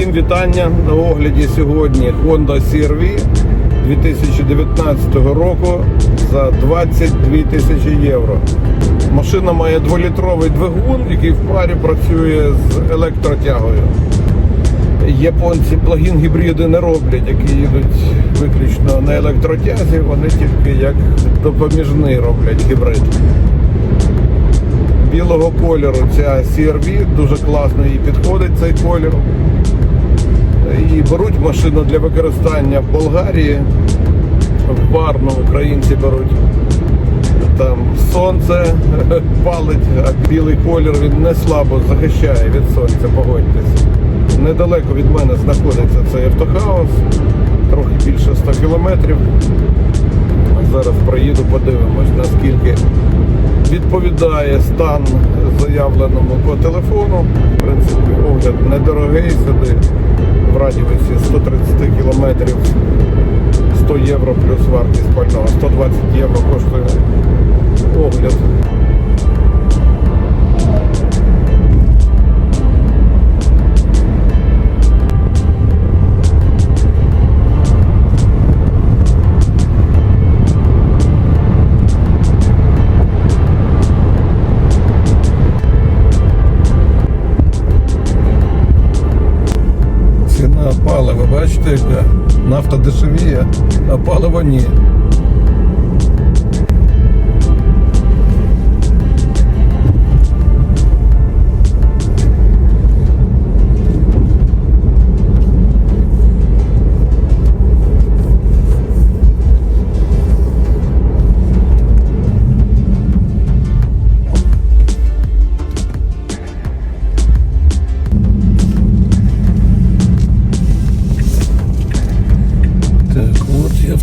Всім вітання на огляді сьогодні Honda CR-V 2019 року за 22 тисячі євро. Машина має 2-літровий двигун, який в парі працює з електротягою. Японці плагін гібриди не роблять, які їдуть виключно на електротязі, вони тільки як допоміжний роблять гібрид білого кольору ця CRV, дуже класно їй підходить цей колір. І беруть машину для використання в Болгарії. В Барну українці беруть. Там сонце палить, а білий колір він не слабо захищає від сонця, погодьтесь. Недалеко від мене знаходиться цей автохаус, трохи більше 100 кілометрів. Зараз проїду, подивимось, наскільки відповідає стан заявленому по телефону. В принципі, огляд недорогий сюди в радіусі 130 кілометрів 100 євро плюс вартість пального. 120 євро коштує а паливо ні.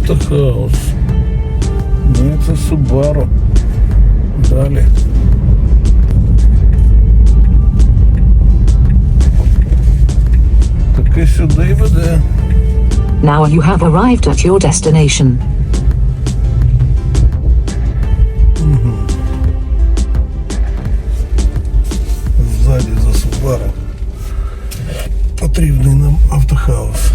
Автохаус. Ну, це Subaru. Далі. Таке сюди й веде. Now you have arrived at your destination. Ззаді за Subaru. Потрібний нам автохаус.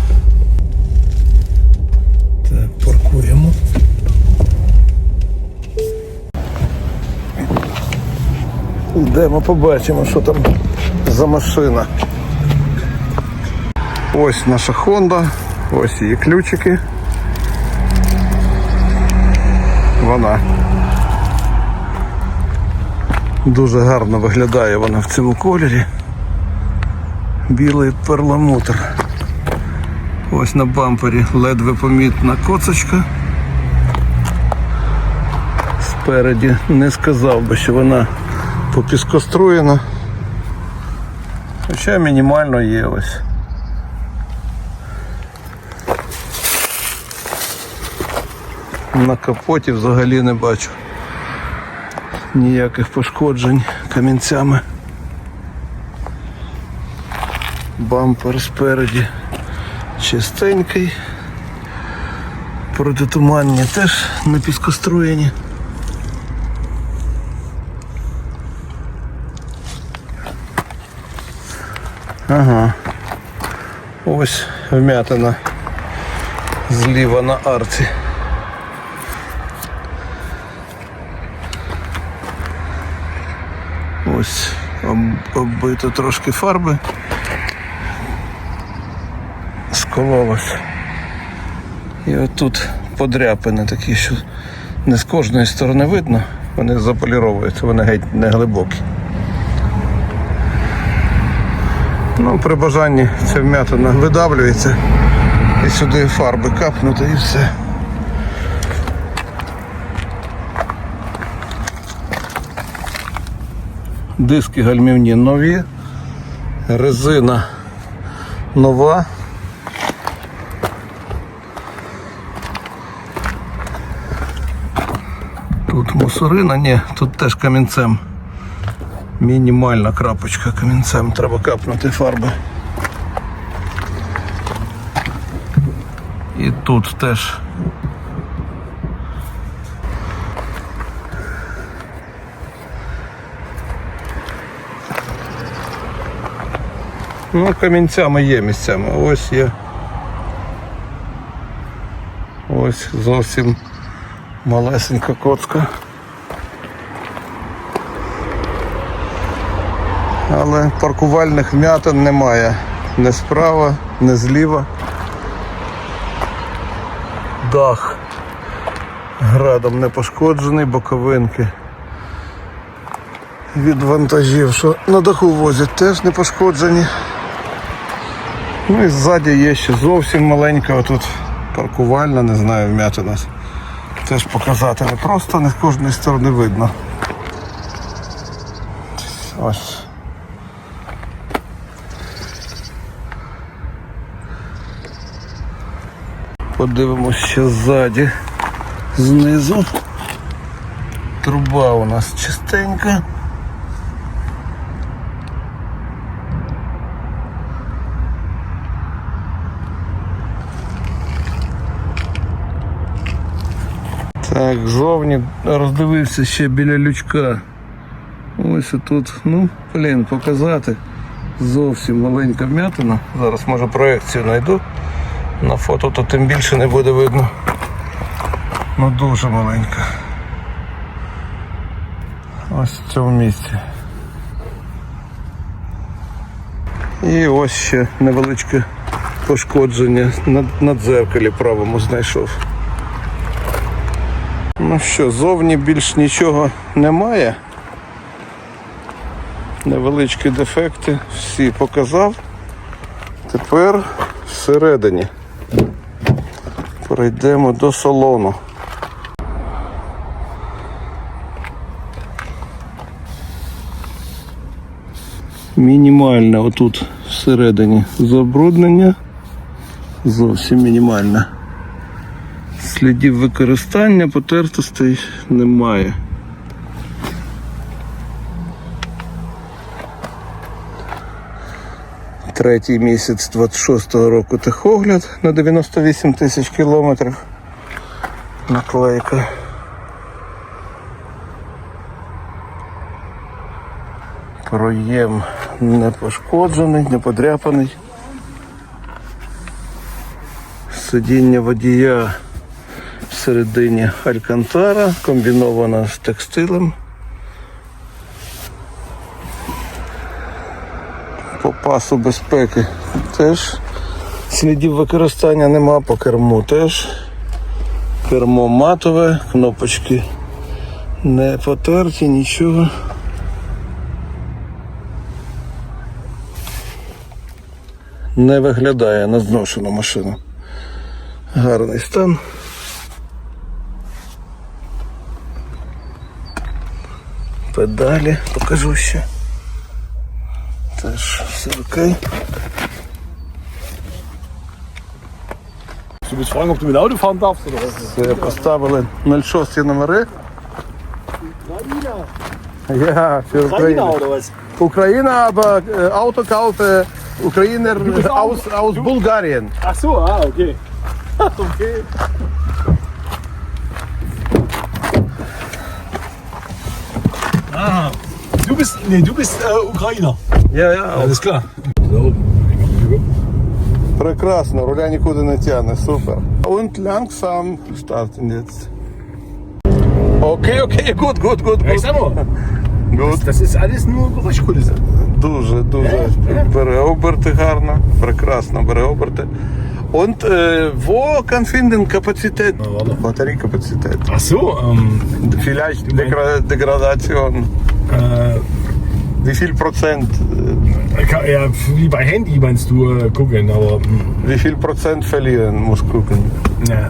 Йдемо побачимо, що там за машина. Ось наша Honda, ось її ключики. Вона. Дуже гарно виглядає вона в цьому кольорі. Білий перламутр. Ось на бампері ледве помітна коцочка. Спереді не сказав би, що вона попіскоструєна. Хоча мінімально є ось. На капоті взагалі не бачу ніяких пошкоджень камінцями. Бампер спереді чистенький. Протитуманні теж не піскоструєні. Ага. Ось вмятина зліва на арці. Ось оббито трошки фарби. Скололось. І отут подряпини такі, що не з кожної сторони видно, вони заполіровуються, вони геть не глибокі. Ну, при бажанні ця вмятина видавлюється і сюди фарби капнути і все. Диски гальмівні нові, резина нова. Тут мусорина, ні, тут теж камінцем. Мінімальна крапочка камінцем, треба капнути фарби. І тут теж Ну, камінцями є місцями. Ось є. Ось зовсім малесенька коцка. Але паркувальних м'ятин немає. Не справа, не зліва. Дах градом не пошкоджений, боковинки від вантажів, що на даху возять, теж не пошкоджені. Ну і ззаді є ще зовсім маленька отут паркувальна, не знаю, вм'ятина. Теж показати не просто, не з кожної сторони видно. Ось. Подивимось ще ззаді, знизу. Труба у нас чистенька. Так, зовні роздивився ще біля лючка. Ось тут, ну, блін, показати. Зовсім маленька вмятина. Зараз може проекцію знайду. На фото то тим більше не буде видно. Ну дуже маленька. Ось в цьому місці. І ось ще невеличке пошкодження на, на дзеркалі правому знайшов. Ну що, зовні більш нічого немає. Невеличкі дефекти всі показав. Тепер всередині перейдемо до салону. Мінімальне отут всередині забруднення. Зовсім мінімальне. Слідів використання потертостей немає. Третій місяць 26-го року техогляд на 98 тисяч кілометрів. Наклейка. Проєм не пошкоджений, не подряпаний. Сидіння водія всередині Алькантара, комбінована з текстилем. По пасу безпеки теж слідів використання нема, по керму теж. Кермо матове, кнопочки не потерті, нічого. Не виглядає на зношену машину. Гарний стан. Педалі покажу ще. Теж все окей. Du willst fragen, ob du mit Auto fahren darfst oder was? Це поставили 06 номери. Ja, für Ukraine. oder was? Ukraine, aber äh, Auto kauft äh, Ukrainer bist aus, aus Bulgarien. Ach so, ah, okay. okay. Ah, du bist, nee, du bist äh, Ukrainer. Ja, ja, Alles klar. So. Прекрасно, руля нікуди не тягне, супер. Und langsam starten jetzt. Окей, окей, gut, gut, gut, Ja, ich gut. Good. das ist alles nur Geräuschkulisse. Дуже, дуже бере оберти гарно, прекрасно бере оберти. Und äh, wo kann finden Kapazität? Batteriekapazität. Ach so, ähm, Vielleicht Degra Degradation. äh, Wie viel Prozent? äh, kann- ja, wie bei Handy meinst du äh, gucken, aber hm, Wie viel Prozent verlieren muss gucken. na,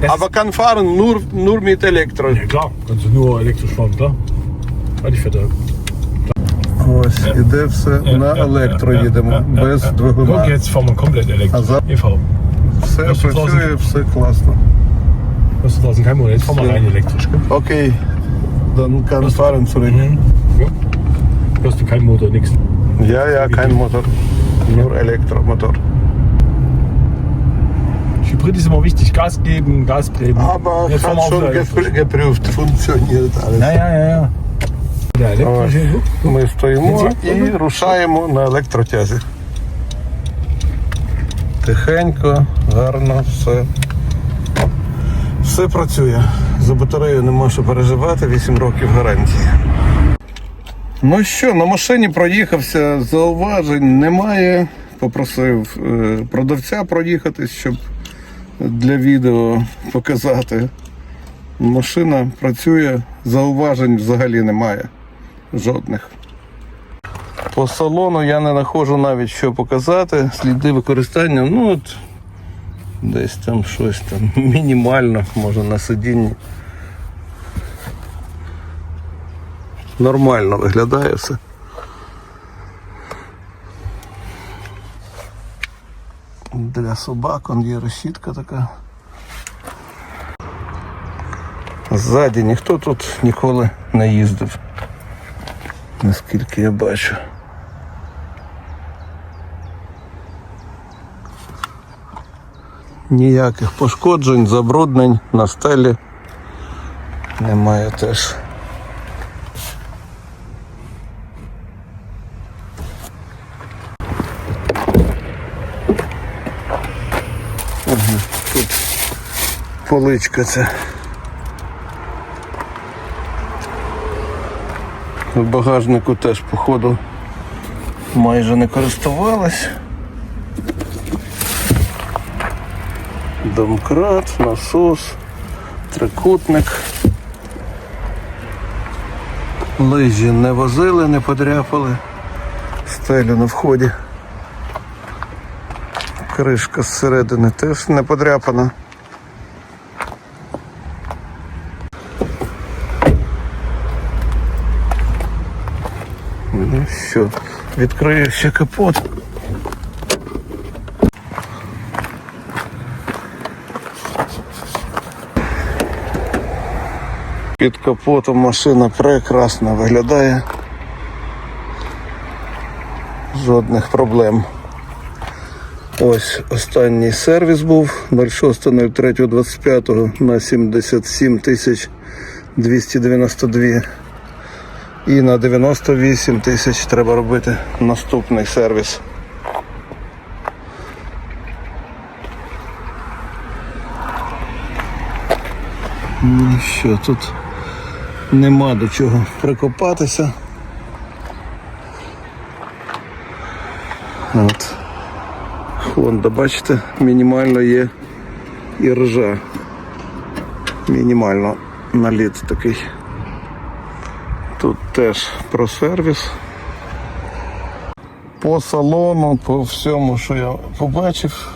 das Aber kann fahren nur, nur mit Elektro. ja klar, kannst du nur elektrisch fahren, klar. Hatte ich vertragen. Ось іде все на електро їдемо, без Guck, двигуна. jetzt fahren wir komplett elektrisch. Also- EV. Все Просто працює, зразу. все класно. Hast du draußen kein Modell? Jetzt fahren wir Ja. rein elektrisch. Gell? Окей, dann kann fahren zurück. Mhm. Hörst du kein Motor, nix. Ja, ja, kein Motor. Nur Elektromotor. Hybrid ist immer wichtig. Gas geben, Gas geben. Aber hat wir schon gepr- geprüft, funktioniert alles. Ja, ja, ja, ja. Ми стоїмо і рушаємо на електротязі. Тихенько, гарно, все. Все працює. За батарею нема що переживати, 8 років гарантії. Ну що, на машині проїхався, зауважень немає. Попросив е, продавця проїхатись, щоб для відео показати. Машина працює, зауважень взагалі немає. Жодних. По салону я не знаходжу навіть що показати. Сліди використання, ну от десь там щось там мінімально, може на сидінні. Нормально виглядає все. Для собак он є решітка така. Ззаді ніхто тут ніколи не їздив. Наскільки я бачу. Ніяких пошкоджень, забруднень на стелі немає теж. Ага, тут поличка ця. В багажнику теж, походу, майже не користувалась. Домкрат, насос, трикутник. Лижі не возили, не подряпали. Стелю на вході. Кришка зсередини теж не подряпана. Ну що, відкрию ще капот. Під капотом машина прекрасно виглядає. Жодних проблем. Ось останній сервіс був 06.03.25 на 77 тисяч 292 і на 98 тисяч треба робити наступний сервіс. Ну що, тут нема до чого прикопатися. От. Honda, бачите, мінімально є і ржа. Мінімально наліт такий. Тут теж про сервіс. По салону, по всьому, що я побачив,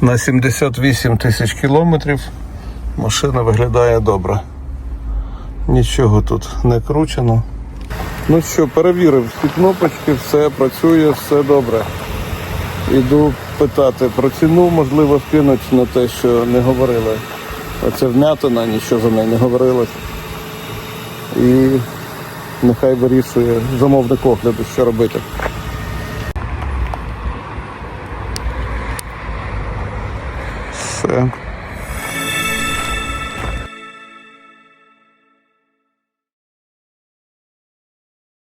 на 78 тисяч кілометрів машина виглядає добре. Нічого тут не кручено. Ну що, перевірив всі кнопочки, все працює, все добре. Іду питати про ціну, можливо, вкинуть на те, що не говорили. Оце вмятина, нічого за неї не говорилось. І нехай вирішує замовник огляду, що робити. Все.